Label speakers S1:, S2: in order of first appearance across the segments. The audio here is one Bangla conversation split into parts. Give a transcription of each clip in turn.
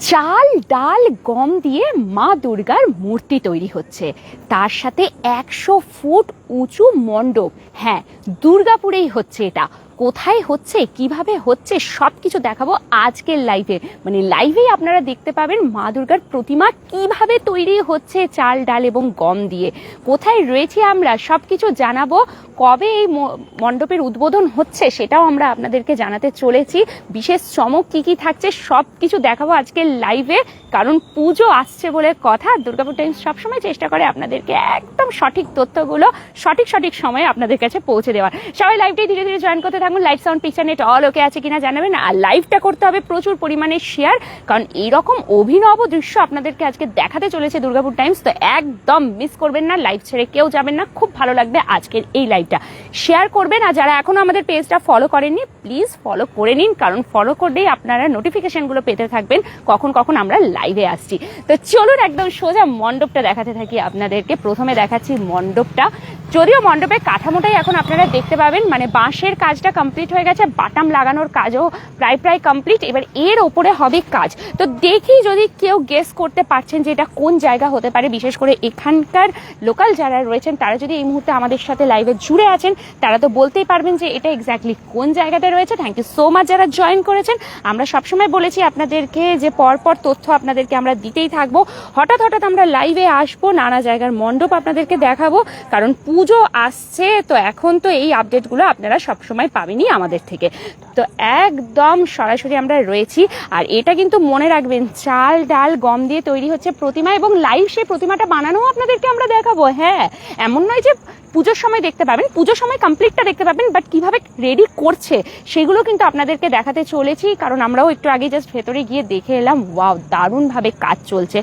S1: চাল, ডাল, গম দিয়ে মা দুর্গার মূর্তি তৈরি হচ্ছে। তার সাথে একশো ফুট উঁচু মণ্ডপ। হ্যাঁ দুর্গাপুরেই হচ্ছে এটা। কোথায় হচ্ছে, কীভাবে হচ্ছে সব কিছু দেখাবো আজকের লাইভে মানে লাইভেই আপনারা দেখতে পাবেন মা দুর্গার প্রতিমা কীভাবে তৈরি হচ্ছে চাল, ডাল এবং গম দিয়ে। কোথায় রয়েছি আমরা সব কিছু জানাব, কবে এই মণ্ডপের উদ্বোধন হচ্ছে সেটাও আমরা আপনাদেরকে জানাতে চলেছি। বিশেষ চমক কি কি থাকছে সব কিছু দেখাবো আজকের লাইভে কারণ পুজো আসছে বলে কথা। দুর্গাপুর টাইমস সবসময় চেষ্টা করে আপনাদেরকে একদম সঠিক তথ্যগুলো সঠিক সঠিক সময়ে আপনাদের কাছে পৌঁছে দেওয়ার। সবাই লাইভটাই ধীরে ধীরে জয়েন করতে থাকুন live sound picture net all okay আছে কিনা জানাবেন আর লাইভটা করতে হবে প্রচুর পরিমাণে শেয়ার কারণ এইরকম অভিনব দৃশ্য আপনাদেরকে আজকে দেখাতে চলেছে দুর্গাপুর টাইমস তো একদম মিস করবেন না লাইভ ছেড়ে কেউ যাবেন না, খুব ভালো লাগবে আজকের এই লাইভটা শেয়ার করবেন আর যারা এখনও আমাদের পেজটা ফলো করেননি প্লিজ ফলো করে নিন, কারণ ফলো করলেই আপনারা নোটিফিকেশনগুলো পেতে থাকবেন, কখন কখন আমরা লাইভে আসছি। তো চলুন একদম সোজা মণ্ডপটা দেখাতে থাকি আপনাদেরকে। প্রথমে দেখাচ্ছি মণ্ডপটা। যদিও মণ্ডপের কাঠামোটাই এখন আপনারা দেখতে পাবেন মানে বাঁশের কাজটা কমপ্লিট হয়ে গেছে, বাটাম লাগানোর কাজও প্রায় প্রায় কমপ্লিট এবার এর ওপরে হবে কাজ। তো দেখি যদি কেউ গেস করতে পারছেন যে এটা কোন জায়গা হতে পারে, বিশেষ করে এখানকার লোকাল যারা রয়েছেন, তারা যদি এই মুহূর্তে আমাদের সাথে লাইভে জুড়ে আছেন, তারা তো বলতেই পারবেন যে এটা এক্স্যাক্টলি কোন জায়গাতে রয়েছে। থ্যাংক ইউ সো মাচ যারা জয়েন করেছেন। আমরা সবসময় বলেছি আপনাদেরকে যে পরপর তথ্য আপনাদেরকে আমরা দিতেই থাকব। হঠাৎ হঠাৎ আমরা লাইভে আসব, নানা জায়গার মণ্ডপ আপনাদেরকে দেখাবো, কারণ পুজো আসছে, তো এখন তো এই আপডেটগুলো আপনারা সবসময় পাবেনই আমাদের থেকে। তো একদম সরাসরি আমরা রয়েছি, আর এটা কিন্তু মনে রাখবেন, চাল, ডাল, গম দিয়ে তৈরি হচ্ছে প্রতিমা এবং লাইভ সেই প্রতিমাটা বানানোও আপনাদেরকে আমরা দেখাবো। হ্যাঁ এমন নয় যে পুজোর সময় দেখতে পাবেন পুজোর সময় কমপ্লিটটা দেখতে পাবেন বাট কীভাবে রেডি করছে সেগুলো কিন্তু আপনাদেরকে দেখাতে চলেছি কারণ আমরাও একটু আগে জাস্ট ভেতরে গিয়ে দেখে এলাম ওয়াও দারুণভাবে কাজ চলছে।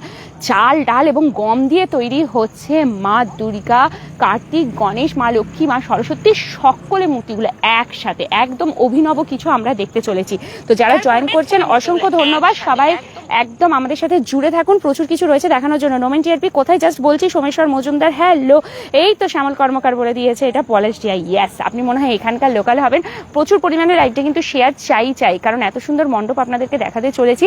S1: চাল ডাল এবং গম দিয়ে তৈরি হচ্ছে মা দুর্গা কার্তিক গণেশ মা লক্ষ্মী মা সরস্বতী সকলে মূর্তিগুলো একসাথে একদম অভিনব কিছু আমরা দেখতে চলেছি। তো যারা জয়েন করছেন অসংখ্য ধন্যবাদ সবাই একদম আমাদের সাথে জুড়ে থাকুন প্রচুর কিছু রয়েছে দেখানোর জন্য। নোমেন টিআরপি কোথায়? জাস্ট বলছি সোমেশ্বর মজুমদার হ্যালো এই তো শ্যামল কর্মকার বলে দিয়েছে, এটা পলাশ ডিয়া ইয়েস আপনি মনে হয় এখানকার লোকাল হবেন। প্রচুর পরিমাণে লাইভটা কিন্তু শেয়ার চাই চাই, কারণ এত সুন্দর মণ্ডপ আপনাদেরকে দেখাতে চলেছি।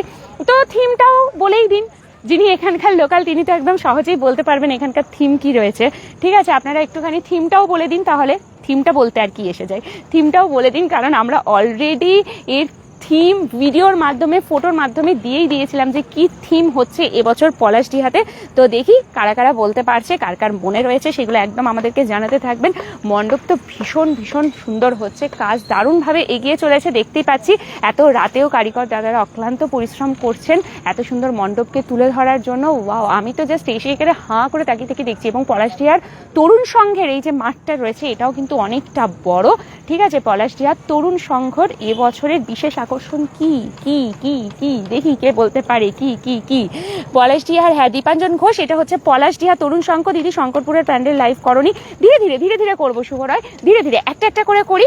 S1: তো থিমটাও বলেই দিন। যিনি এখানকার লোকাল তিনি তো একদম সহজেই বলতে পারবেন এখানকার থিম কি রয়েছে। ঠিক আছে, আপনারা একটুখানি থিমটাও বলে দিন, তাহলে থিমটা বলতে আর কি এসে যায়। থিমটাও বলে দিন, কারণ আমরা অলরেডি এর থিম ভিডিওর মাধ্যমে, ফটোর মাধ্যমে দিয়েই দিয়েছিলাম যে কি থিম হচ্ছে এবছর পলাশ ডিহাতে তো দেখি কারা কারা বলতে পারছে, কার কার মনে রয়েছে, সেগুলো একদম আমাদেরকে জানাতে থাকবেন। মণ্ডপ তো ভীষণ ভীষণ সুন্দর হচ্ছে, কাজ দারুণভাবে এগিয়ে চলেছে, দেখতেই পাচ্ছি। এত রাতেও কারিগর দাদারা অক্লান্ত পরিশ্রম করছেন, এত সুন্দর মণ্ডপকে তুলে ধরার জন্য। ওয়াও, আমি তো জাস্ট এসে এখানে হাঁ করে তাকিয়ে তাকিয়ে দেখছি এবং পলাশডিহার তরুণ সংঘের এই যে মাঠটা রয়েছে, এটাও কিন্তু অনেকটা বড়। ঠিক আছে পলাশডিহার তরুণ সংঘর এবছরের বিশেষ আকর্ষণ কি? কি কি কি? দেখি কে বলতে পারে কি কি কি? পলাশ ডিহার হ্যাঁ দীপাঞ্জন ঘোষ, এটা হচ্ছে পলাশ পলাশডিহা তরুণ শঙ্কর দিদি শঙ্করপুরের প্যান্ডেল লাইভ করনি ধীরে ধীরে ধীরে ধীরে করব শুভরয় ধীরে ধীরে, একটা একটা করে করি।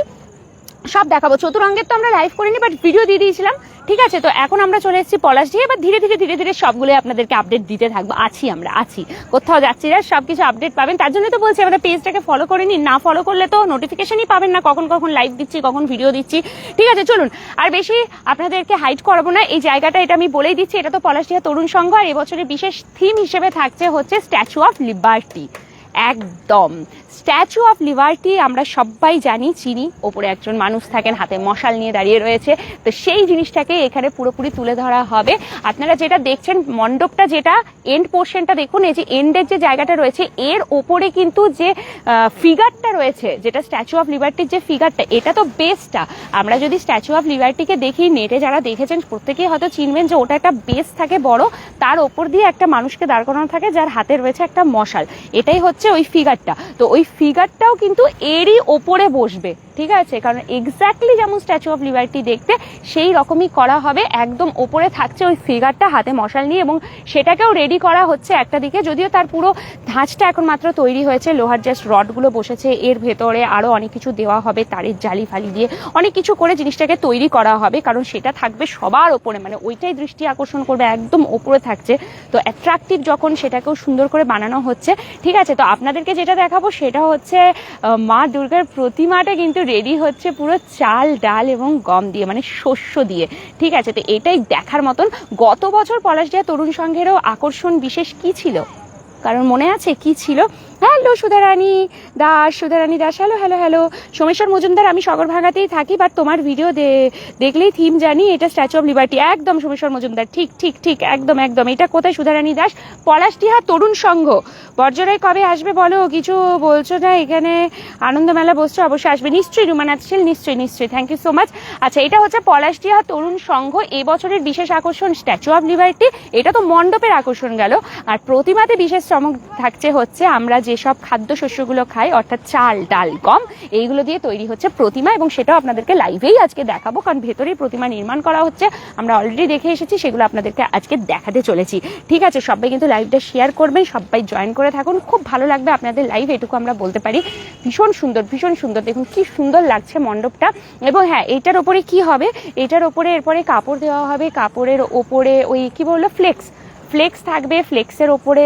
S1: সব দেখাবো। চতুরঙ্গের তো আমরা লাইভ করিনি বাট ভিডিও দিয়ে দিয়েছিলাম। ঠিক আছে, তো এখন আমরা চলে এসেছি পলাশ দিয়ে, এবার ধীরে ধীরে ধীরে ধীরে সবগুলো আপনাদেরকে আপডেট দিতে থাকব। আছি আমরা, আছি। কোথাও যাচ্ছি না সব কিছু আপডেট পাবেন। তার জন্য তো বলছি, আমাদের পেজটাকে ফলো করে নিন না ফলো করলে তো নোটিফিকেশনই পাবেন না, কখন কখন লাইভ দিচ্ছি, কখন ভিডিও দিচ্ছি। ঠিক আছে, চলুন। আর বেশি আপনাদেরকে হাইট করাবো না। এই জায়গাটা, এটা আমি বলেই দিচ্ছি, এটা তো পলাশ পলাশডিহা তরুণ সংঘ, আর এবছরের বিশেষ থিম হিসেবে থাকছে হচ্ছে স্ট্যাচু অফ লিবার্টি একদম। স্ট্যাচু অফ লিবার্টি আমরা সবাই জানি, চিনি, ওপরে একজন মানুষ থাকেন, হাতে মশাল নিয়ে দাঁড়িয়ে রয়েছে। তো সেই জিনিসটাকে এখানে পুরোপুরি তুলে ধরা হবে। আপনারা যেটা দেখছেন, মণ্ডপটা যেটা এন্ড পোর্শনটা দেখুন, এই যে এন্ডের যে জায়গাটা রয়েছে, এর ওপরে কিন্তু যে ফিগারটা রয়েছে, যেটা স্ট্যাচু অফ লিবার্টির যে ফিগারটা এটা তো বেসটা আমরা যদি স্ট্যাচু অফ লিবার্টিকে দেখি নেটে যারা দেখেছেন, প্রত্যেকেই হয়তো চিনবেন যে ওটা একটা বেস থাকে বড়, তার ওপর দিয়ে একটা মানুষকে দাঁড় করানো থাকে, যার হাতে রয়েছে একটা মশাল। এটাই হচ্ছে ওই ফিগারটা তো ওই ফিগারটাও কিন্তু এরই ওপরে বসবে। ঠিক আছে? কারণ এক্স্যাক্টলি যেমন স্ট্যাচু অফ লিবার্টি দেখতে, সেই রকমই করা হবে। একদম ওপরে থাকছে ওই ফিগারটা হাতে মশাল নিয়ে এবং সেটাকেও রেডি করা হচ্ছে একটা দিকে। যদিও তার পুরো ধাঁচটা এখন মাত্র তৈরি হয়েছে। লোহার জাস্ট রডগুলো বসেছে। এর ভেতরে আরও অনেক কিছু দেওয়া হবে, তারের জালি ফালি দিয়ে। অনেক কিছু করে জিনিসটাকে তৈরি করা হবে, কারণ সেটা থাকবে সবার ওপরে। মানে ওইটাই দৃষ্টি আকর্ষণ করবে, একদম ওপরে থাকছে। তো অ্যাট্রাকটিভ যখন সেটাকেও সুন্দর করে বানানো হচ্ছে, ঠিক আছে? তো আপনাদেরকে যেটা দেখাবো সেটা হচ্ছে মা দুর্গার প্রতিমাটা কিন্তু রেডি হচ্ছে পুরো চাল, ডাল এবং গম দিয়ে মানে শস্য দিয়ে। ঠিক আছে? তো এটাই দেখার মতন। গত বছর পলাশডিয়া তরুণ সংঘেরও আকর্ষণ বিশেষ কি ছিল? কারণ মনে আছে? কি ছিল? Hello Sudharani, Das Sudharani Das, hello hello hello. Someshwar Majumdar, আমি সগর ভাঙাতেই থাকি বাট তোমার ভিডিও দেখলেই থিম জানি, এটা স্ট্যাচু অফ লিবার্টি একদম সোমেশ্বর মজুমদার, ঠিক ঠিক ঠিক, একদম একদম। এটা কোথায় সুধারানী দাস? পলাশটিহা তরুণ সংঘ। বর্জরায় কবে আসবে বলো? কিছু বলছো না এখানে? আনন্দ মেলা বসছে, অবশ্যই আসবে। নিশ্চয়ই, রুমানাথ শীল নিশ্চয়ই নিশ্চয়ই। থ্যাংক ইউ সো মাচ আচ্ছা এটা হচ্ছে পলাশটিহা তরুণ সংঘ। এবছরের বিশেষ আকর্ষণ স্ট্যাচু অফ লিবার্টি এটা তো মণ্ডপের আকর্ষণ গেল। আর প্রতিমাতে বিশেষ চমক থাকছে হচ্ছে আমরা যেসব খাদ্যশস্যগুলো খাই অর্থাৎ চাল, ডাল, গম, এইগুলো দিয়ে তৈরি হচ্ছে প্রতিমা এবং সেটাও আপনাদেরকে লাইভেই আজকে দেখাবো, কারণ ভেতরেই প্রতিমা নির্মাণ করা হচ্ছে। আমরা অলরেডি দেখে এসেছি, সেগুলো আপনাদেরকে আজকে দেখাতে চলেছি। ঠিক আছে, সবাই কিন্তু লাইভটা শেয়ার করবেন, সবাই জয়েন করে থাকুন। খুব ভালো লাগবে আপনাদের লাইভ এটুকু আমরা বলতে পারি। ভীষণ সুন্দর ভীষণ সুন্দর। দেখুন, কি সুন্দর লাগছে মণ্ডপটা। এবং হ্যাঁ এইটার ওপরে কি হবে? এটার ওপরে এরপরে কাপড় দেওয়া হবে, কাপড়ের ওপরে ওই কি বলল? ফ্লেক্স ফ্লেক্স থাকবে ফ্লেক্সের ওপরে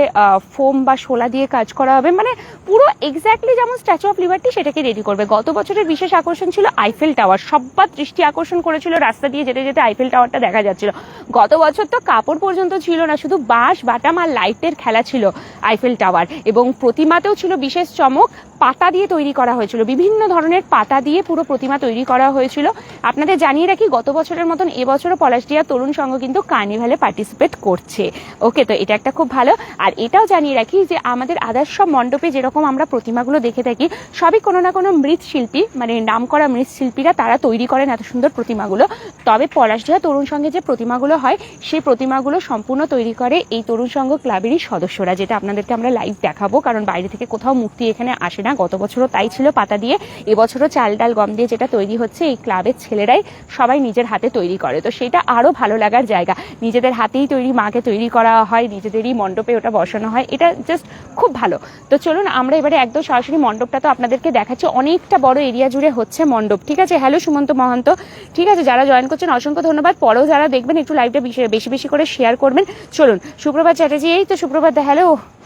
S1: ফোম বা শোলা দিয়ে কাজ করা হবে। মানে পুরো এক্স্যাক্টলি যেমন স্ট্যাচু অফ লিবার্টি সেটাকে রেডি করবে। গত বছরের বিশেষ আকর্ষণ ছিল আইফেল টাওয়ার সব্বার দৃষ্টি আকর্ষণ করেছিল রাস্তা দিয়ে যেতে যেতে আইফেল টাওয়ারটা দেখা যাচ্ছিল। গত বছর তো কাপড় পর্যন্ত ছিল না, শুধু বাঁশ, বাটাম আর লাইটের খেলা ছিল আইফেল টাওয়ার এবং প্রতিমাতেও ছিল বিশেষ চমক, পাতা দিয়ে তৈরি করা হয়েছিল। বিভিন্ন ধরনের পাতা দিয়ে পুরো প্রতিমা তৈরি করা হয়েছিল। আপনাদের জানিয়ে রাখি, গত বছরের মতন এবছরও পলাশডিয়া তরুণ সংঘ কিন্তু কার্নিভালে পার্টিসিপেট করছে। ওকে, তো এটা একটা খুব ভালো। আর এটাও জানিয়ে রাখি যে আমাদের আদার্স সব মণ্ডপে যেরকম আমরা প্রতিমাগুলো দেখে থাকি, সবই কোনো না কোনো মৃৎশিল্পী মানে নাম করা মৃৎশিল্পীরা তারা তৈরি করেন এত সুন্দর প্রতিমাগুলো। তবে পলাশডিহা তরুণ সঙ্গে যে প্রতিমাগুলো হয়, সেই প্রতিমাগুলো সম্পূর্ণ তৈরি করে এই তরুণ সংঘ ক্লাবেরই সদস্যরা, যেটা আপনাদেরকে আমরা লাইভ দেখাবো। কারণ বাইরে থেকে কোথাও মূর্তি এখানে আসে না। গত বছরও তাই ছিল পাতা দিয়ে। এবছরও চাল ডাল, গম দিয়ে যেটা তৈরি হচ্ছে, এই ক্লাবের ছেলেরাই সবাই নিজের হাতে তৈরি করে। তো সেটা আরও ভালো লাগার জায়গা। নিজেদের হাতেই তৈরি, মাকে তৈরি করা হয়, নিজেদেরই মণ্ডপে ওটা বসানো হয়, এটা জাস্ট খুব ভালো। তো চলুন আমরা এবারে একদম সরাসরি মণ্ডপটা তো আপনাদেরকে দেখাচ্ছি, অনেকটা বড় এরিয়া জুড়ে হচ্ছে মণ্ডপ, ঠিক আছে? হ্যালো সুমন্ত মহন্ত। ঠিক আছে, যারা জয়েন করছেন, অসংখ্য ধন্যবাদ। পরেও যারা দেখবেন, একটু লাইভটা বেশি বেশি করে শেয়ার করবেন। চলুন, সুপ্রভাত চ্যাটার্জি, এই তো সুপ্রভাত হ্যালো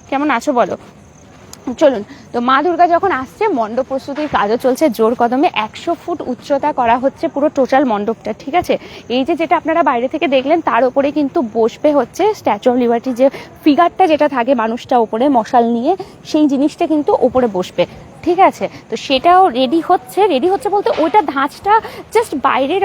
S1: কেমন আছো বলো? চলুন, তো মা দুর্গা যখন আসছে, মণ্ডপ প্রস্তুতির কাজও চলছে, জোর কদমে একশো ফুট উচ্চতা করা হচ্ছে পুরো টোটাল মণ্ডপটা, ঠিক আছে? এই যে যেটা আপনারা বাইরে থেকে দেখলেন, তার উপরে কিন্তু বসবে হচ্ছে স্ট্যাচু অফ লিবার্টি যে ফিগারটা যেটা থাকে মানুষটা ওপরে মশাল নিয়ে, সেই জিনিসটা কিন্তু ওপরে বসবে। ঠিক আছে? তো সেটাও রেডি হচ্ছে। রেডি হচ্ছে বলতে ওইটা ধাঁচটা জাস্ট বাইরের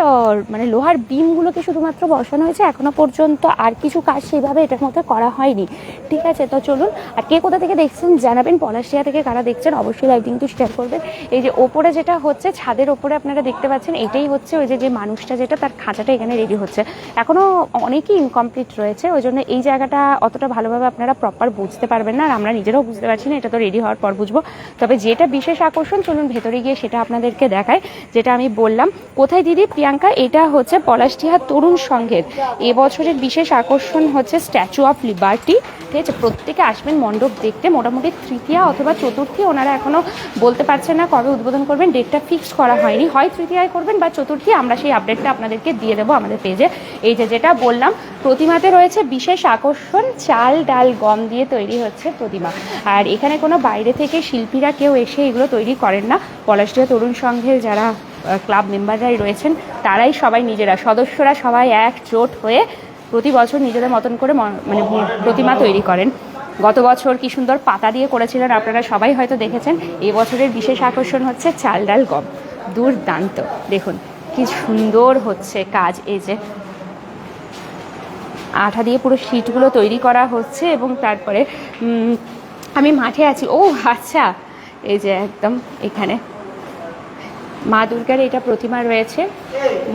S1: মানে লোহার বিমগুলোকে শুধুমাত্র বসানো হয়েছে। এখনও পর্যন্ত আর কিছু কাজ সেইভাবে এটার মধ্যে করা হয়নি। ঠিক আছে? তো চলুন, আর কে কোথা থেকে দেখছেন জানাবেন। পলাশিয়া থেকে কারা দেখছেন অবশ্যই লাইভ কিন্তু শেয়ার করবেন। এই যে ওপরে যেটা হচ্ছে, ছাদের ওপরে আপনারা দেখতে পাচ্ছেন, এটাই হচ্ছে ওই যে যে মানুষটা যেটা, তার খাঁচাটা এখানে রেডি হচ্ছে। এখনও অনেকই ইনকমপ্লিট রয়েছে। ওই জন্য এই জায়গাটা অতটা ভালোভাবে আপনারা প্রপার বুঝতে পারবেন না। আর আমরা নিজেরাও বুঝতে পারছি না, এটা তো রেডি হওয়ার পর বুঝব। তবে যেটা বিশেষ আকর্ষণ, চলুন ভেতরে গিয়ে সেটা আপনাদেরকে দেখায় যেটা আমি বললাম। কোথায় দিদি? প্রিয়াঙ্কা, এটা হচ্ছে পলাশটিহা তরুণ সংঘের। এবছরের বিশেষ আকর্ষণ হচ্ছে স্ট্যাচু অফ লিবার্টি ঠিক আছে, প্রত্যেকে আসবেন মণ্ডপ দেখতে, মোটামুটি তৃতীয়া অথবা চতুর্থী ওনারা এখনও বলতে পারছেন না কবে উদ্বোধন করবেন ডেটটা ফিক্স করা হয়নি। হয় তৃতীয়ায় করবেন বা চতুর্থী, আমরা সেই আপডেটটা আপনাদেরকে দিয়ে দেবো আমাদের পেজে এই যে যেটা বললাম, প্রতিমাতে রয়েছে বিশেষ আকর্ষণ, চাল ডাল গম দিয়ে তৈরি হচ্ছে প্রতিমা। আর এখানে কোনো বাইরে থেকে শিল্পীরা কেউ এসে এগুলো তৈরি করেন না। পলাশডিয়া তরুণ সংঘের যারা ক্লাব মেম্বাররাই রয়েছেন, তারাই সবাই নিজেরা। সদস্যরা সবাই এক একজোট হয়ে প্রতি বছর নিজেদের মতন করে মানে প্রতিমা তৈরি করেন। গত বছর কি সুন্দর পাতা দিয়ে করেছিলেন আপনারা সবাই হয়তো দেখেছেন। এই বছরের বিশেষ আকর্ষণ হচ্ছে চাল ডাল গম। দুর্দান্ত। দেখুন, কি সুন্দর হচ্ছে কাজ এই যে। আঠা দিয়ে পুরো শিটগুলো তৈরি করা হচ্ছে এবং তারপরে আমি মাঠে আছি। ও আচ্ছা। এই যে একদম এখানে। মা দুর্গার এটা প্রতিমা রয়েছে।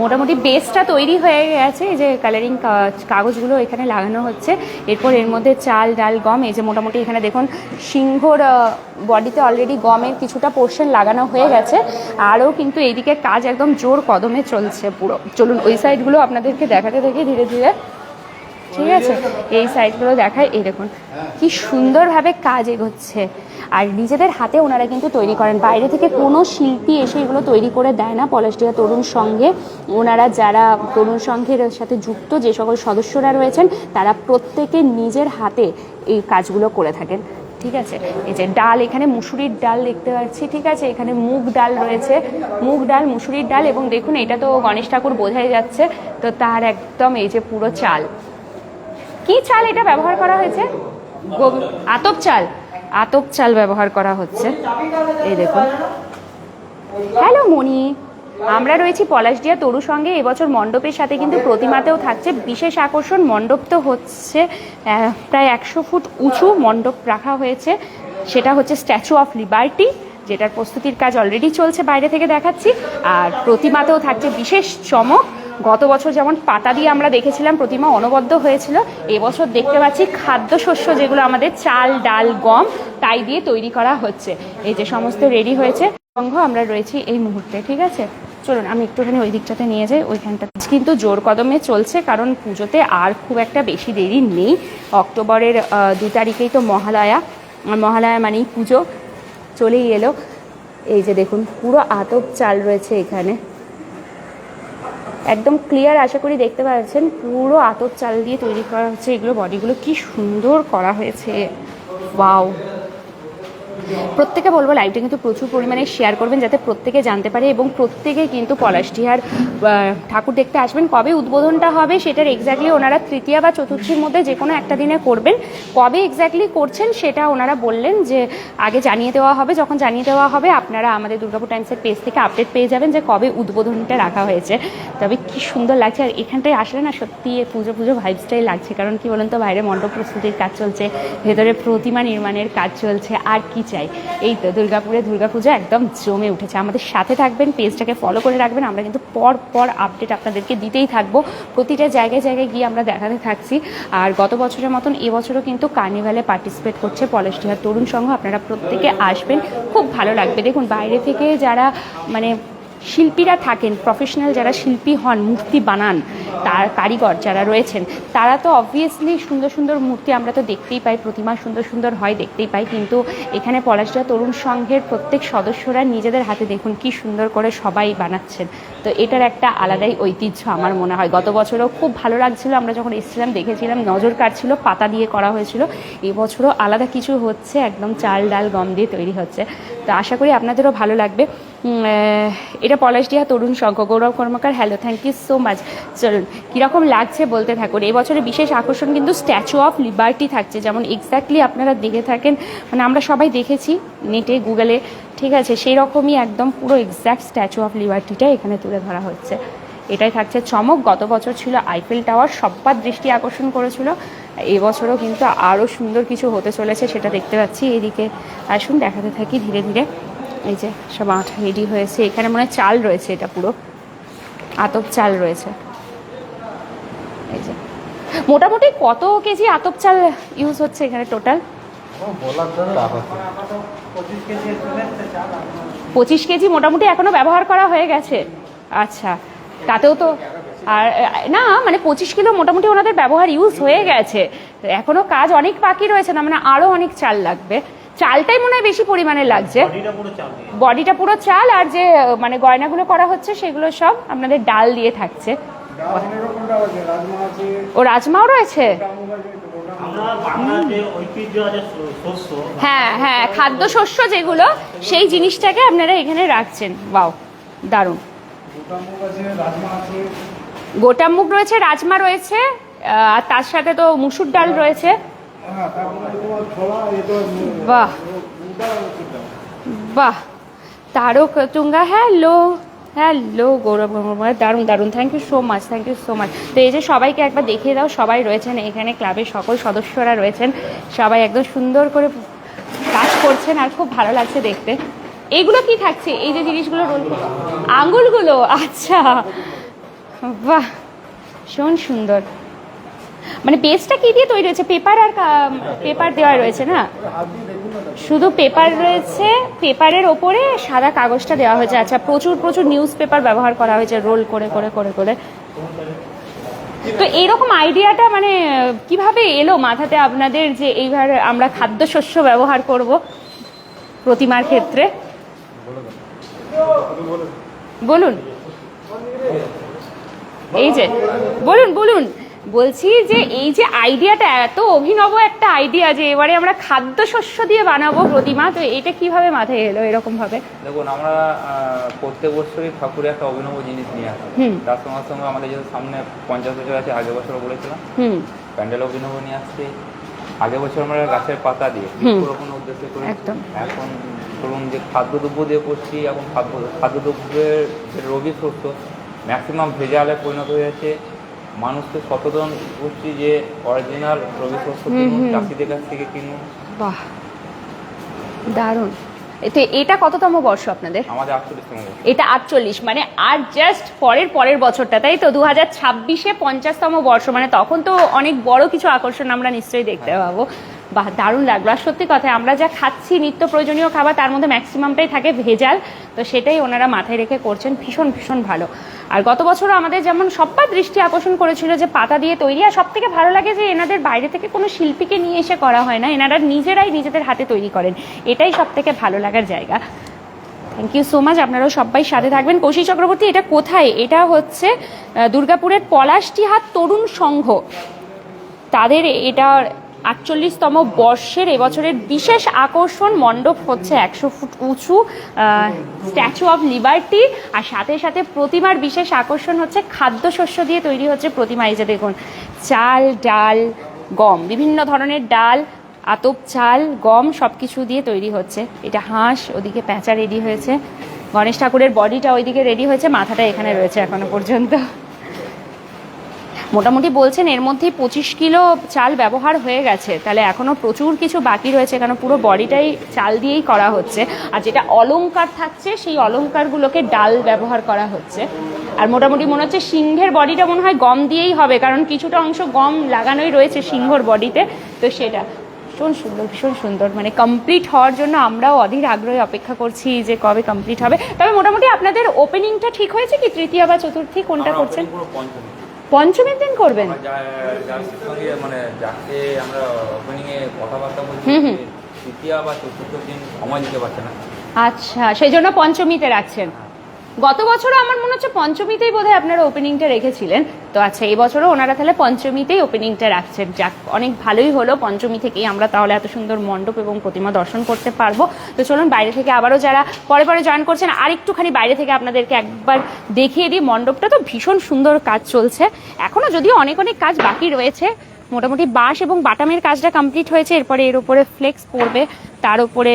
S1: মোটামুটি বেসটা তৈরি হয়ে গেছে। এই যে কালারিং কাগজগুলো এখানে লাগানো হচ্ছে। এরপর এর মধ্যে চাল, ডাল, গম, এই যে মোটামুটি এখানে দেখুন, সিংহর বডিতে অলরেডি গমের কিছুটা পোর্শন লাগানো হয়ে গেছে। আরও কিন্তু এইদিকে কাজ একদম জোর কদমে চলছে পুরো। চলুন, ওই সাইডগুলো আপনাদেরকে দেখাতে থাকি ধীরে ধীরে। ঠিক আছে? এই সাইডগুলো দেখায় এই দেখুন, কি সুন্দরভাবে কাজ এগোচ্ছে। আর নিজেদের হাতে ওনারা কিন্তু তৈরি করেন। বাইরে থেকে কোনো শিল্পী এসে এগুলো তৈরি করে দেয় না। পলাশডিয়া তরুণ সংঘে ওনারা যারা তরুণ সংঘের সাথে যুক্ত যে সকল সদস্যরা রয়েছেন, তারা প্রত্যেকে নিজের হাতে এই কাজগুলো করে থাকেন। ঠিক আছে? এই যে ডাল, এখানে মুসুরির ডাল দেখতে পাচ্ছি। ঠিক আছে? এখানে মুগ ডাল রয়েছে। মুগ ডাল, মুসুরির ডাল এবং দেখুন, এটা তো গণেশ ঠাকুর বোঝাই যাচ্ছে। তো তার একদম এই যে পুরো চাল। কি চাল এটা ব্যবহার করা হয়েছে? আতপ চাল? আতপ চাল ব্যবহার করা হচ্ছে। এই দেখুন। হ্যালো, মণি। আমরা রয়েছি পলাশডিয়া তরু সঙ্গে। এবছর মণ্ডপের সাথে কিন্তু প্রতিমাতেও থাকছে। বিশেষ আকর্ষণ, মণ্ডপ তো হচ্ছে প্রায় একশো ফুট উঁচু মণ্ডপ রাখা হয়েছে। সেটা হচ্ছে স্ট্যাচু অফ লিবার্টি যেটার প্রস্তুতির কাজ অলরেডি চলছে বাইরে থেকে দেখাচ্ছি। আর প্রতিমাতেও থাকছে বিশেষ চমক। গত বছর যেমন পাতা দিয়ে আমরা দেখেছিলাম প্রতিমা অনবদ্য হয়েছিল এবছর দেখতে পাচ্ছি খাদ্যশস্য যেগুলো আমাদের চাল, ডাল, গম, তাই দিয়ে তৈরি করা হচ্ছে। এই যে সমস্ত রেডি হয়েছে। সংঘ আমরা রয়েছি এই মুহূর্তে, ঠিক আছে? চলুন, আমি একটুখানি ওই দিকটাতে নিয়ে যাই, ওইখানটা। কিন্তু জোর কদমে চলছে, কারণ পুজোতে আর খুব একটা বেশি দেরি নেই। অক্টোবরের দু তারিখেই তো মহালয়া মহালয়া মানেই পুজো, চলেই এলো। এই যে দেখুন, পুরো আতপ চাল রয়েছে এখানে। একদম ক্লিয়ার আশা করি দেখতে পাচ্ছেন, পুরো আতর চাল দিয়ে তৈরি করা হচ্ছে এগুলো বডিগুলো কি সুন্দর করা হয়েছে। ওয়াও প্রত্যেকে বলব লাইভটা কিন্তু প্রচুর পরিমাণে শেয়ার করবেন যাতে প্রত্যেকে জানতে পারে এবং প্রত্যেকে কিন্তু পলাশটিহার ঠাকুর দেখতে আসবেন। কবে উদ্বোধনটা হবে সেটার এক্স্যাক্টলি ওনারা তৃতীয়া বা চতুর্থীর মধ্যে যে কোনো একটা দিনে করবেন। কবে এক্স্যাক্টলি করছেন সেটা ওনারা বললেন যে আগে জানিয়ে দেওয়া হবে। যখন জানিয়ে দেওয়া হবে, আপনারা আমাদের দুর্গাপুর টাইমসের পেজ থেকে আপডেট পেয়ে যাবেন যে কবে উদ্বোধনটা রাখা হয়েছে। তবে কি সুন্দর লাগছে। আর এখানটায় আসলে না সত্যি পুজো পুজো ভাইবসটাই লাগছে। কারণ কি বলুন তো, বাইরে মণ্ডপ প্রস্তুতির কাজ চলছে, ভেতরে প্রতিমা নির্মাণের কাজ চলছে। আর কি চাই। এই তো দুর্গাপুরে দুর্গাপুজো একদম জমে উঠেছে। আমাদের সাথে থাকবেন পেজটাকে ফলো করে রাখবেন। আমরা কিন্তু পর পর আপডেট আপনাদেরকে দিতেই থাকব। প্রতিটা জায়গায় জায়গায় গিয়ে আমরা দেখাতে থাকছি। আর গত বছরের মতন এবছরও কিন্তু কার্নিভালে পার্টিসিপেট করছে পলাশডিহার তরুণ সংঘ। আপনারা প্রত্যেকে আসবেন। খুব ভালো লাগবে। দেখুন, বাইরে থেকে যারা মানে শিল্পীরা থাকেন প্রফেশনাল যারা শিল্পী হন, মূর্তি বানান, তার কারিগর যারা রয়েছেন, তারা তো অবভিয়াসলি সুন্দর সুন্দর মূর্তি আমরা তো দেখতেই পাই, প্রতিমা সুন্দর সুন্দর হয়, দেখতেই পাই, কিন্তু এখানে পলাশডা তরুণ সংঘের প্রত্যেক সদস্যরা নিজেদের হাতে দেখুন কি সুন্দর করে সবাই বানাচ্ছেন। তো এটার একটা আলাদাই ঐতিহ্য আমার মনে হয়। গত বছরও খুব ভালো লাগছিল, আমরা যখন এসেছিলাম, দেখেছিলাম, নজর কাটছিল পাতা দিয়ে করা হয়েছিল এবছরও আলাদা কিছু হচ্ছে, একদম চাল ডাল গম দিয়ে তৈরি হচ্ছে। তো আশা করি আপনাদেরও ভালো লাগবে। এটা Palashdiha Tarun Sangha Gaurav Karmakar, hello thank you so much চলুন, কীরকম লাগছে বলতে থাকুন? এবছরের বিশেষ আকর্ষণ কিন্তু স্ট্যাচু অফ লিবার্টি থাকছে। যেমন এক্স্যাক্টলি আপনারা দেখে থাকেন মানে আমরা সবাই দেখেছি নেটে, গুগলে, ঠিক আছে? সেই রকমই একদম পুরো এক্স্যাক্ট স্ট্যাচু অফ লিবার্টিটা এখানে তুলে ধরা হচ্ছে। এটাই থাকছে চমক। গত বছর ছিল আইফেল টাওয়ার সব্বার দৃষ্টি আকর্ষণ করেছিল। এবছরও কিন্তু আরও সুন্দর কিছু হতে চলেছে, সেটা দেখতে পাচ্ছি। এদিকে আসুন, দেখাতে থাকি ধীরে ধীরে। এই যে সব আঠা রেডি হয়েছে। এখানে মনে হয় চাল রয়েছে এটা পুরো। আতপ চাল রয়েছে। এই যে। মোটামুটি কত কেজি আতপ চাল ইউজ হচ্ছে এখানে টোটাল পঁচিশ কেজি মোটামুটি এখনও ব্যবহার করা হয়ে গেছে। আচ্ছা তাতেও তো আর, না মানে পঁচিশ কিলো মোটামুটি ওনাদের ব্যবহার ইউজ হয়ে গেছে। এখনও কাজ অনেক বাকি রয়েছে, না মানে আরও অনেক চাল লাগবে। চালটাই মনে হয় বেশি পরিমাণে লাগছে। বডিটা পুরো চাল আর যে মানে গয়নাগুলো করা হচ্ছে সেগুলো সব আপনাদের ডাল দিয়ে থাকছে। ও রাজমাও রয়েছে?
S2: শস্য
S1: হ্যাঁ হ্যাঁ খাদ্যশস্য যেগুলো সেই জিনিসটাকে আপনারা এখানে রাখছেন। বাও দারুণ। গোটা মুগ রয়েছে রাজমা রয়েছে আর তার সাথে তো মুসুর ডাল রয়েছে। বাহ। বাহ। তারক তুঙ্গা, হ্যালো হ্যালো, গৌরব গঙ্গোপাধ্যায়, দারুণ দারুণ। Thank you so much thank you so much তো এই যে সবাইকে একবার দেখিয়ে দাও, সবাই রয়েছেন এখানে ক্লাবের সকল সদস্যরা রয়েছেন। সবাই একদম সুন্দর করে কাজ করছেন আর খুব ভালো লাগছে দেখতে। এইগুলো কি থাকছে? এই যে জিনিসগুলো রোল আঙ্গুলগুলো আচ্ছা। বাহ, ভীষণ সুন্দর। মানে বেসটা কি দিয়ে তৈরি হয়েছে? পেপার আর পেপার দেওয়া রয়েছে না? শুধু পেপার রয়েছে পেপারের ওপরে সাদা কাগজটা দেওয়া হয়েছে। আচ্ছা প্রচুর প্রচুর নিউজ পেপার ব্যবহার করা হয়েছে রোল করে করে করে করে। তো এইরকম আইডিয়াটা মানে কীভাবে এলো? মাথাতে আপনাদের যে এইবার আমরা খাদ্যশস্য ব্যবহার করব প্রতিমার ক্ষেত্রে। বলুন। এই যে, বলুন বলুন। বলছি যে এই যে আইডিয়াটা এত অভিনব একটা আইডিয়া যে এবারে আমরা খাদ্যশস্য দিয়ে বানাবো প্রতিমা তো এটা কীভাবে মাথায় এলো এরকম ভাবে
S3: দেখুন আমরা প্রত্যেক বছরই ঠাকুরে একটা অভিনব জিনিস নিয়ে আসি। তার সঙ্গে সঙ্গে আমাদের যেহেতু সামনে পঞ্চাশ বছর আছে আগের বছর বলেছিলাম। প্যান্ডেল অভিনব নিয়ে আসছি। আগের বছর আমরা গাছের পাতা দিয়ে। বৃক্ষরোপণ উদ্দেশ্য করে
S1: একদম।
S3: এখন ধরুন যে খাদ্যদ্রব্য দিয়ে করছি এখন খাদ্য খাদ্যদ্রব্যের রবি শস্য ম্যাক্সিমাম ভেজালে পরিণত হয়ে যাচ্ছে মানুষকে সচেতন করছি যে অরিজিনাল রবি শস্য কিনুন চাষিদের কাছ থেকে কিনুন।
S1: বাহ। দারুণ। এতে এটা কততম বর্ষ আপনাদের?
S3: আমাদের আটচল্লিশতম
S1: এটা আটচল্লিশ মানে আর জাস্ট পরের পরের বছরটা তাই তো? দু হাজার ছাব্বিশে পঞ্চাশতম বর্ষ মানে তখন তো অনেক বড় কিছু আকর্ষণ আমরা নিশ্চয়ই দেখতে পাবো। বাহ দারুণ লাগল। আর সত্যি কথা, আমরা যা খাচ্ছি, নিত্য প্রয়োজনীয় খাবার, তার মধ্যে ম্যাক্সিমামটাই থাকে ভেজাল। তো সেটাই ওনারা মাথায় রেখে করছেন। ভীষণ ভীষণ ভালো। আর গত বছরও আমাদের যেমন সব্বার দৃষ্টি আকর্ষণ করেছিল যে পাতা দিয়ে তৈরি। আর সব থেকে ভালো লাগে যে এনাদের বাইরে থেকে কোনো শিল্পীকে নিয়ে এসে করা হয় না। এনারা নিজেরাই নিজেদের হাতে তৈরি করেন। এটাই সব থেকে ভালো লাগার জায়গা। থ্যাংক ইউ সো মাচ আপনারাও সবাই সাথে থাকবেন। কৌশিক চক্রবর্তী, এটা কোথায়? এটা হচ্ছে দুর্গাপুরের পলাশটিহাট তরুণ সংঘ। তাদের এটা আটচল্লিশতম বর্ষের এবছরের বিশেষ আকর্ষণ মণ্ডপ হচ্ছে একশো ফুট উঁচু স্ট্যাচু অফ লিবার্টি আর সাথে সাথে প্রতিমার বিশেষ আকর্ষণ হচ্ছে খাদ্যশস্য দিয়ে তৈরি হচ্ছে প্রতিমা। এই যে দেখুন, চাল, ডাল, গম, বিভিন্ন ধরনের ডাল, আতপ চাল, গম সব কিছু দিয়ে তৈরি হচ্ছে। এটা হাঁস ওদিকে প্যাঁচা রেডি হয়েছে। গণেশ ঠাকুরের বডিটা ওইদিকে রেডি হয়েছে। মাথাটা এখানে রয়েছে এখনও পর্যন্ত। মোটামুটি বলছেন এর মধ্যেই পঁচিশ কিলো চাল ব্যবহার হয়ে গেছে। তাহলে এখনও প্রচুর কিছু বাকি রয়েছে কারণ পুরো বডিটাই চাল দিয়েই করা হচ্ছে। আর যেটা অলঙ্কার থাকছে সেই অলংকারগুলোকে ডাল ব্যবহার করা হচ্ছে। আর মোটামুটি মনে হচ্ছে সিংহের বডিটা মনে হয় গম দিয়েই হবে কারণ কিছুটা অংশ গম লাগানোই রয়েছে সিংহর বডিতে। তো সেটা ভীষণ সুন্দর ভীষণ সুন্দর। মানে কমপ্লিট হওয়ার জন্য আমরাও অধীর আগ্রহে অপেক্ষা করছি যে কবে কমপ্লিট হবে। তবে মোটামুটি আপনাদের ওপেনিংটা ঠিক হয়েছে কি? তৃতীয় বা চতুর্থী কোনটা করছেন। পঞ্চমীর দিন করবেন?
S3: মানে যাকে আমরা ওপেনিং এ কথাবার্তা বলছি। তৃতীয় বা চতুর্থ দিন সময় দিতে পারছে না।
S1: আচ্ছা সেই জন্য পঞ্চমীতে রাখছেন। গত বছরও আমার মনে হচ্ছে পঞ্চমীতেই বোধহয় আপনারা ওপেনিংটা রেখেছিলেন। তো আচ্ছা এই বছরও ওনারা তাহলে পঞ্চমীতেই ওপেনিংটা রাখছেন। যাক, অনেক ভালোই হলো। পঞ্চমী থেকেই আমরা তাহলে এত সুন্দর মণ্ডপ এবং প্রতিমা দর্শন করতে পারব। তো চলুন, বাইরে থেকে আবারও যারা পরে পরে জয়েন করছেন আর একটুখানি বাইরে থেকে আপনাদেরকে একবার দেখিয়ে দিই। মণ্ডপটা তো ভীষণ সুন্দর কাজ চলছে। এখনও যদিও অনেক অনেক কাজ বাকি রয়েছে। মোটামুটি বাঁশ এবং বাটামের কাজটা কমপ্লিট হয়েছে। এরপরে এর উপরে ফ্লেক্স পড়বে। তার উপরে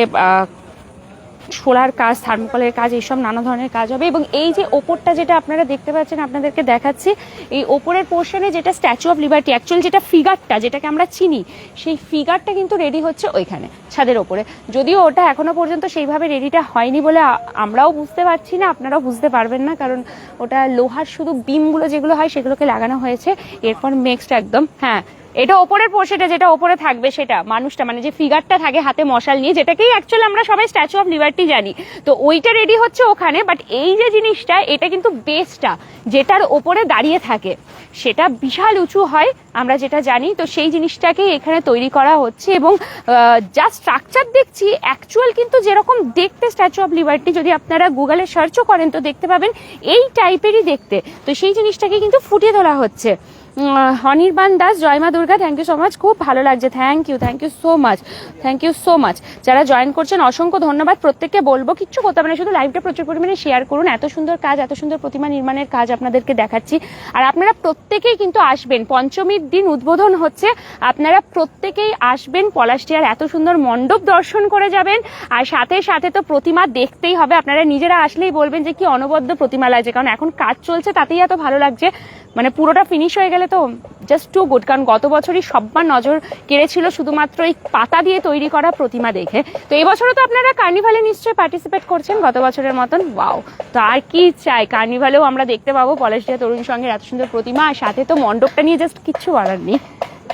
S1: সোলার কাজ থার্মোকলের কাজ, এইসব নানা ধরনের কাজ হবে এবং এই যে ওপরটা যেটা আপনারা দেখতে পাচ্ছেন, আপনাদেরকে দেখাচ্ছি, এই ওপরের পোর্শনে যেটা স্ট্যাচু অফ লিবার্টি অ্যাকচুয়াল যেটা ফিগারটা যেটাকে আমরা চিনি, সেই ফিগারটা কিন্তু রেডি হচ্ছে ওইখানে, ছাদের ওপরে। যদিও ওটা এখনও পর্যন্ত সেইভাবে রেডিটা হয়নি বলে আমরাও বুঝতে পারছি না, আপনারাও বুঝতে পারবেন না, কারণ ওটা লোহার শুধু বিমগুলো যেগুলো হয়, সেগুলোকে লাগানো হয়েছে। এরপর নেক্সট একদম হ্যাঁ এটা ওপরের পোর্শনটা যেটা ওপরে থাকবে সেটা, মানুষটা মানে যে ফিগারটা থাকে হাতে মশাল নিয়ে, যেটাকেই অ্যাকচুয়ালি আমরা সবাই স্ট্যাচু অফ লিবার্টি জানি। তো ওইটা রেডি হচ্ছে ওখানে বাট এই যে জিনিসটা, এটা কিন্তু বেসটা যেটার ওপরে দাঁড়িয়ে থাকে। সেটা বিশাল উঁচু হয়, আমরা যেটা জানি। তো সেই জিনিসটাকে এখানে তৈরি করা হচ্ছে এবং যা স্ট্রাকচার দেখছি অ্যাকচুয়াল কিন্তু যেরকম দেখতে স্ট্যাচু অফ লিবার্টি যদি আপনারা গুগলে সার্চও করেন, তো দেখতে পাবেন, এই টাইপেরই দেখতে। তো সেই জিনিসটাকে কিন্তু ফুটিয়ে তোলা হচ্ছে। Anirban Das জয়মা Durga thank you so much খুব ভালো লাগছে। Thank you thank you so much thank you so much যারা জয়েন করছেন, অসংখ্য ধন্যবাদ। প্রত্যেককে বলব, কিচ্ছু করতে না। শুধু লাইভটা প্রচুর পরিমাণে শেয়ার করুন। এত সুন্দর কাজ, এত সুন্দর প্রতিমা নির্মাণের কাজ আপনাদেরকে দেখাচ্ছি। আর আপনারা প্রত্যেকেই কিন্তু আসবেন। পঞ্চমীর দিন উদ্বোধন হচ্ছে। আপনারা প্রত্যেকেই আসবেন। পলাশটিয়ার এত সুন্দর মণ্ডপ দর্শন করে যাবেন। আর সাথে সাথে তো প্রতিমা দেখতেই হবে। আপনারা নিজেরা আসলেই বলবেন যে কি অনবদ্য প্রতিমা লাগছে। কারণ এখন কাজ চলছে, তাতেই এত ভালো লাগছে। মানে পুরোটা ফিনিশ হয়ে গেলে তো জাস্ট টু গুড কারণ গত বছরই সব্বার নজর কেড়েছিল শুধুমাত্র এই পাতা দিয়ে তৈরি করা প্রতিমা দেখে। তো এবছরও তো আপনারা কার্নিভালে নিশ্চয়ই পার্টিসিপেট করছেন গত বছরের মতন। ওয়াও তো আর কি চাই? কার্নিভালেও আমরা দেখতে পাবো পলাশ পলাশডিয়া তরুণ সঙ্গের এত সুন্দর প্রতিমা, আর সাথে তো মণ্ডপটা নিয়ে জাস্ট কিচ্ছু বলার নেই।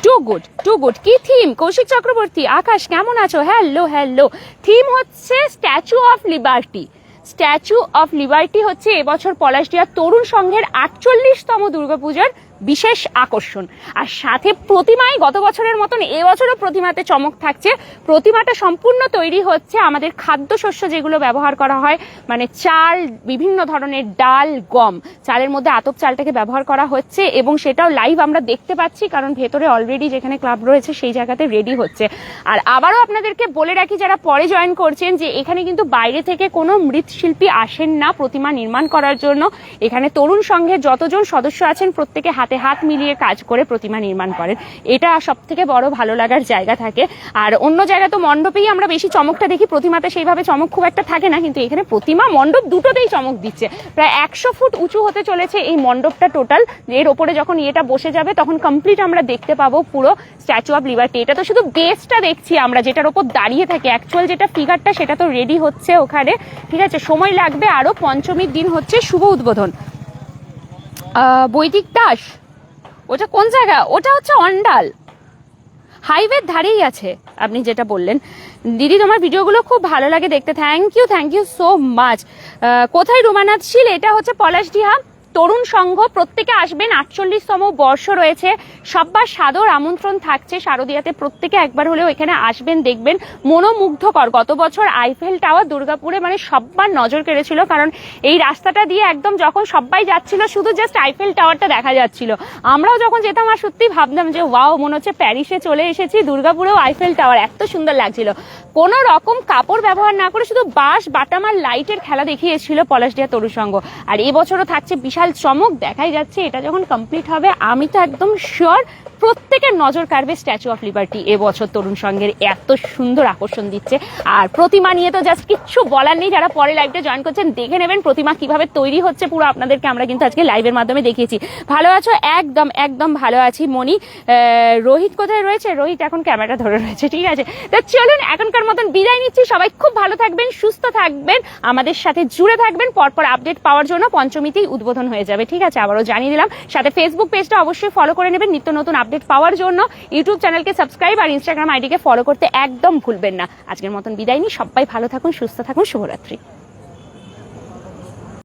S1: টু গুড টু গুড কি থিম কৌশিক চক্রবর্তী, আকাশ, কেমন আছো? হ্যালো হ্যালো থিম হচ্ছে statue of liberty statue of liberty হচ্ছে এবছর পলাশডিয়া তরুণ সংঘের আটচল্লিশতম দুর্গাপূজার বিশেষ আকর্ষণ। আর সাথে প্রতিমায় গত বছরের মতন এবছরও প্রতিমাতে চমক থাকছে। প্রতিমাটা সম্পূর্ণ তৈরি হচ্ছে আমাদের খাদ্যশস্য যেগুলো ব্যবহার করা হয় মানে চাল, বিভিন্ন ধরনের ডাল, গম। চালের মধ্যে আতপ চালটাকে ব্যবহার করা হচ্ছে এবং সেটাও লাইভ আমরা দেখতে পাচ্ছি কারণ ভেতরে অলরেডি যেখানে ক্লাব রয়েছে সেই জায়গাতে রেডি হচ্ছে। আর আবারও আপনাদেরকে বলে রাখি, যারা পরে জয়েন করছেন যে এখানে কিন্তু বাইরে থেকে কোনো মৃৎশিল্পী আসেন না প্রতিমা নির্মাণ করার জন্য। এখানে তরুণ সংঘের যতজন সদস্য আছেন, প্রত্যেকে হাতে হাত মিলিয়ে কাজ করে প্রতিমা নির্মাণ করেন। এটা সব থেকে বড় ভালো লাগার জায়গা থাকে। আর অন্য জায়গায় তো মণ্ডপেই আমরা বেশি চমকটা দেখি, প্রতিমাতে সেইভাবে চমক খুব একটা থাকে না, কিন্তু এখানে প্রতিমা মণ্ডপ দুটোতেই চমক দিচ্ছে। প্রায় একশো ফুট উঁচু হতে চলেছে এই মণ্ডপটা টোটাল এর ওপরে যখন ইয়েটা বসে যাবে, তখন কমপ্লিট আমরা দেখতে পাবো পুরো স্ট্যাচু অফ লিবার্টি এটা তো শুধু বেসটা দেখছি আমরা, যেটার ওপর দাঁড়িয়ে থাকি। অ্যাকচুয়াল যেটা ফিগারটা সেটা তো রেডি হচ্ছে ওখানে। ঠিক আছে? সময় লাগবে আরও পঞ্চমীর দিন হচ্ছে শুভ উদ্বোধন। বৈদিক দাস। ওটা কোন জায়গা? ওটা হচ্ছে অন্ডাল। হাইওয়ের ধারেই আছে, আপনি যেটা বললেন। দিদি, তোমার ভিডিওগুলো খুব ভালো লাগে দেখতে। Thank you thank you so much কোথায় রুমানাথ শীল? এটা হচ্ছে পলাশ পলাশডিহা। তরুণ সংঘ প্রত্যেকে আসবেন। আটচল্লিশতম বর্ষ রয়েছে। সব্বার সাদর আমন্ত্রণ থাকছে শারদিয়াতে। প্রত্যেকে একবার হলেও এখানে আসবেন, দেখবেন। মনোমুগ্ধকর। গত বছর আইফেল টাওয়ার দুর্গাপুরে মানে সব্বার নজর কেড়েছিল কারণ এই রাস্তাটা দিয়ে একদম যখন সবাই যাচ্ছিল, শুধু জাস্ট আইফেল টাওয়ারটা দেখা যাচ্ছিল। আমরাও যখন যেতাম, আর সত্যি ভাবতাম যে, ওয়াও, মনে হচ্ছে প্যারিসে চলে এসেছি। দুর্গাপুরেও আইফেল টাওয়ার এত সুন্দর লাগছিল। কোনো রকম কাপড় ব্যবহার না করে শুধু বাঁশ বাটামার লাইটের খেলা দেখিয়েছিল পলাশডিয়া তরু সংঘ। আর এবছরও থাকছে বিশাল চমক দেখাই যাচ্ছে এটা যখন কমপ্লিট হবে আমি তো একদম শিওর প্রত্যেকের নজর কাড়বে স্ট্যাচু অফ লিবার্টি এবছর তরুণ সংঘের এত সুন্দর আকর্ষণ দিচ্ছে। আর প্রতিমা নিয়ে তো জাস্ট কিচ্ছু বলার নেই। যারা পরে লাইভটা জয়েন করছেন, দেখে নেবেন প্রতিমা কীভাবে তৈরি হচ্ছে পুরো আপনাদেরকে আমরা কিন্তু আজকে লাইভের মাধ্যমে দেখিয়েছি। ভালো আছো? একদম একদম ভালো আছি মনি রোহিত কোথায় রয়েছে? রোহিত, এখন ক্যামেরা ধরে রয়েছে, ঠিক আছে? তো চলুন, এখনকার মতন বিদায় নিচ্ছি। সবাই খুব ভালো থাকবেন, সুস্থ থাকবেন, আমাদের সাথে জুড়ে থাকবেন। পরপর আপডেট পাওয়ার জন্য পঞ্চমীতেই উদ্বোধন হয়ে যাবে, ঠিক আছে? আবারও জানিয়ে দিলাম। সাথে ফেসবুক পেজটা অবশ্যই ফলো করে নেবেন। নিত্য নতুন আপডেট পাওয়ার জন্য ইউটিউব চ্যানেলকে সাবস্ক্রাইব আর ইনস্টাগ্রাম আইডিকে ফলো করতে একদম ভুলবেন না। আজকের মতন বিদায় নিই। সবাই ভালো থাকুন, সুস্থ থাকুন, শুভরাত্রি।